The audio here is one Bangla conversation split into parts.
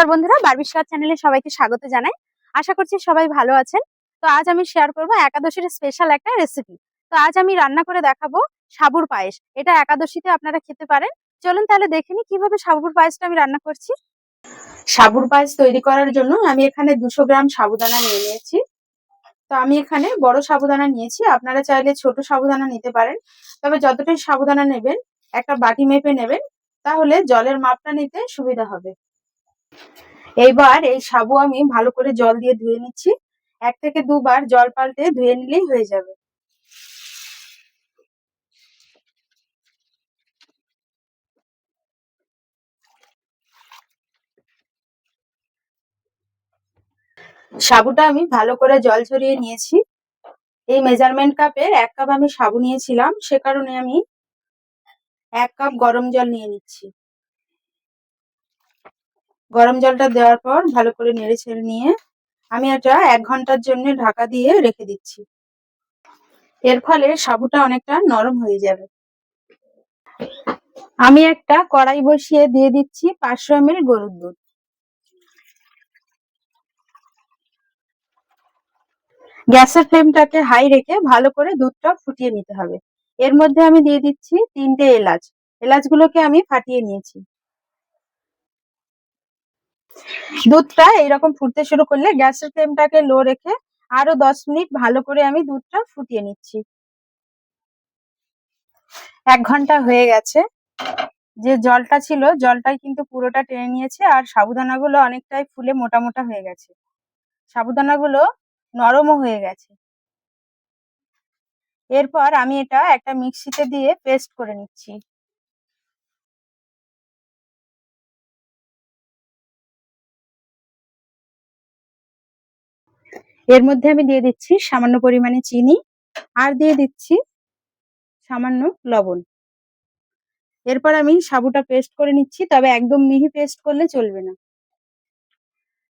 নমস্কার বন্ধুরা বারবিশকার চ্যানেলে সবাইকে স্বাগত জানাই। আশা করছি সবাই ভালো আছেন। তো আজ আমি শেয়ার করব একাদশীর স্পেশাল একটা রেসিপি তো আজ আমি রান্না করে দেখাবো সাবুর পায়েস। এটা একাদশীতে আপনারা খেতে পারেন। চলুন তাহলে দেখে নিই কীভাবে সাবুর পায়েসটা আমি রান্না করছি। সাবুর পায়েস তৈরি করার জন্য আমি এখানে দুশো গ্রাম সাবুদানা নিয়ে নিয়েছি। তো আমি এখানে বড় সাবুদানা নিয়েছি। আপনারা চাইলে ছোট সাবুদানা নিতে পারেন। তবে যতটাই সাবুদানা নেবেন, একটা বাটি মেপে নেবেন, তাহলে জলের মাপটা নিতে সুবিধা হবে। এইবার এই সাবু আমি ভালো করে জল দিয়ে ধুয়ে নিচ্ছি। এক থেকে দুবার জল পাল্টে ধুয়ে নিলেই হয়ে যাবে। সাবুটা আমি ভালো করে জল ঝরিয়ে নিয়েছি। এই মেজারমেন্ট কাপের এক কাপ আমি সাবু নিয়েছিলাম, সে কারণে আমি এক কাপ গরম জল নিয়ে নিচ্ছি। গরম জলটা দেওয়ার পর ভালো করে নেড়ে ছেড়ে নিয়ে আমি এটা এক ঘণ্টার জন্য ঢাকা দিয়ে রেখে দিচ্ছি। এর ফলে সাবুটা অনেকটা নরম হয়ে যাবে। আমি একটা কড়াই বসিয়ে দিয়ে দিচ্ছি পাঁচশো এম গরুর দুধ। গ্যাসের ফ্লেমটাকে হাই রেখে ভালো করে দুধটা ফুটিয়ে নিতে হবে। এর মধ্যে আমি দিয়ে দিচ্ছি তিনটে এলাচ। এলাচগুলোকে আমি ফাটিয়ে নিয়েছি। দুধটা এইরকম ফুটতে শুরু করলে গ্যাসের ফ্লেমটাকে লো রেখে আরও দশ মিনিট ভালো করে আমি দুধটা ফুটিয়ে নিচ্ছি। এক ঘণ্টা হয়ে গেছে। যে জলটা ছিল, জলটাই কিন্তু পুরোটা টেনে নিয়েছে আর সাবুদানাগুলো অনেকটাই ফুলে মোটা মোটা হয়ে গেছে। সাবুদানাগুলো নরমও হয়ে গেছে। এরপর আমি এটা একটা মিক্সিতে দিয়ে পেস্ট করে নিচ্ছি। এর মধ্যে আমি দিয়ে দিচ্ছি সামান্য পরিমাণে চিনি আর দিয়ে দিচ্ছি সামান্য লবণ। এরপর আমি সাবুটা পেস্ট করে নিচ্ছি, তবে একদম মিহি পেস্ট করলে চলবে না।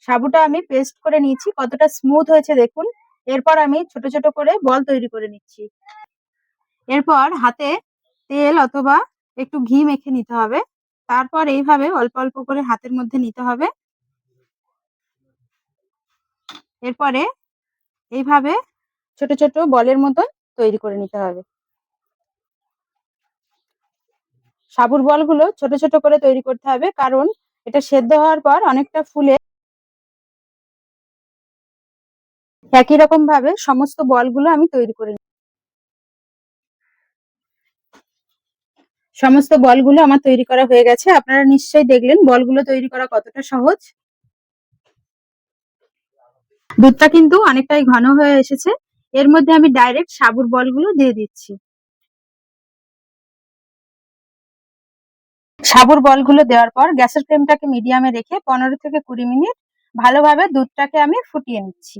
সাবুটা আমি পেস্ট করে নিয়েছি, কতটা স্মুথ হয়েছে দেখুন। এরপর আমি ছোট ছোট করে বল তৈরি করে নিচ্ছি। এরপর হাতে তেল অথবা একটু ঘি মেখে নিতে হবে। তারপর এইভাবে অল্প অল্প করে হাতের মধ্যে নিতে হবে। এরপরে এইভাবে ছোট ছোট বলের মতন তৈরি করে নিতে হবে। সাবুর বলগুলো ছোট ছোট করে তৈরি করতে হবে কারণ এটা সেদ্ধ হওয়ার পর অনেকটা ফুলে একই রকম ভাবে সমস্ত বলগুলো আমি তৈরি করে সমস্ত বলগুলো আমার তৈরি করা হয়ে গেছে। আপনারা নিশ্চয়ই দেখলেন বলগুলো তৈরি করা কতটা সহজ। দুধটা কিন্তু অনেকটাই ঘন হয়ে এসেছে। এর মধ্যে আমি ডাইরেক্ট সাবুর বলগুলো দিয়ে দিচ্ছি। সাবুর বলগুলো দেওয়ার পর গ্যাসের ফ্লেমটাকে মিডিয়ামে রেখে পনেরো থেকে কুড়ি মিনিট ভালোভাবে দুধটাকে আমি ফুটিয়ে নিচ্ছি।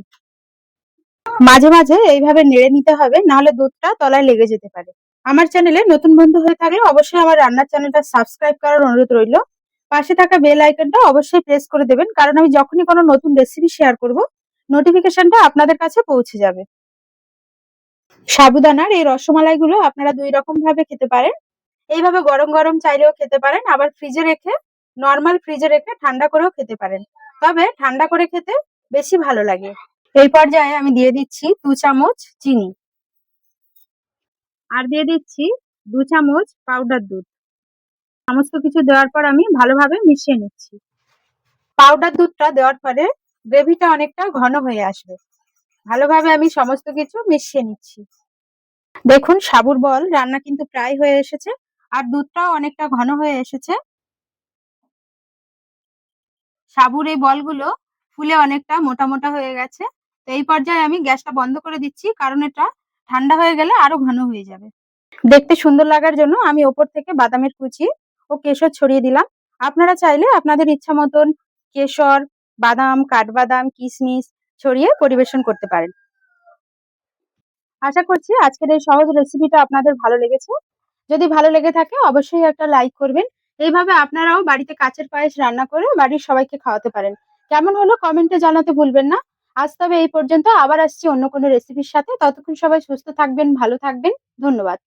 মাঝে মাঝে এইভাবে নেড়ে নিতে হবে, নাহলে দুধটা তলায় লেগে যেতে পারে। আমার চ্যানেলে নতুন বন্ধু হয়ে থাকলে অবশ্যই আমার রান্নার চ্যানেলটা সাবস্ক্রাইব করার অনুরোধ রইল। পাশে থাকা বেল আইকনটা অবশ্যই প্রেস করে দেবেন, কারণ আমি যখনই কোনো নতুন রেসিপি শেয়ার করব নোটিফিকেশনটা আপনাদের কাছে পৌঁছে যাবে। সাবুদানার এই রসমালাইগুলো আপনারা দুই রকম ভাবে খেতে পারেন। এইভাবে গরম গরম চাইলেও খেতে পারেন, আবার ফ্রিজে রেখে নর্মাল ফ্রিজে রেখে ঠান্ডা করেও খেতে পারেন। তবে ঠান্ডা করে খেতে বেশি ভালো লাগে। এই পর্যায়ে আমি দিয়ে দিচ্ছি দু চামচ চিনি। আর দিয়ে দিচ্ছি দু চামচ পাউডার দুধ। সমস্ত কিছু দেওয়ার পর আমি ভালোভাবে মিশিয়ে নিচ্ছি। পাউডার দুধটা দেওয়ার পরে গ্রেভিটা অনেকটা ঘন হয়ে আসবে। ভালোভাবে আমি সমস্ত কিছু মিশিয়ে নিচ্ছি। দেখুন, সাবুর বল রান্না কিন্তু প্রায় হয়ে এসেছে, আর দুধটাও অনেকটা ঘন হয়ে এসেছে। সাবুর এই বলগুলো ফুলে অনেকটা মোটা মোটা হয়ে গেছে। তো এই পর্যায়ে আমি গ্যাসটা বন্ধ করে দিচ্ছি, কারণ এটা ঠান্ডা হয়ে গেলে আরও ঘন হয়ে যাবে। দেখতে সুন্দর লাগার জন্য আমি ওপর থেকে বাদামের কুচি ও কেশর ছড়িয়ে দিলাম। আপনারা চাইলে আপনাদের ইচ্ছা মতন কেশর বাদাম, কাঠবাদাম কিশমিশ ছড়িয়ে পরিবেশন করতে পারেন। আশা করছি আজকের এই সহজ রেসিপিটা আপনাদের ভালো লেগেছে। যদি ভালো লেগে থাকে অবশ্যই একটা লাইক করবেন। এইভাবে আপনারাও বাড়িতে কাচের পায়েস রান্না করে বাড়ির সবাইকে খাওয়াতে পারেন। কেমন হলো কমেন্টে জানাতে ভুলবেন না। আজ তবে এই পর্যন্ত আবার আসছি অন্য কোনো রেসিপির সাথে। ততক্ষণ সবাই সুস্থ থাকবেন, ভালো থাকবেন। ধন্যবাদ।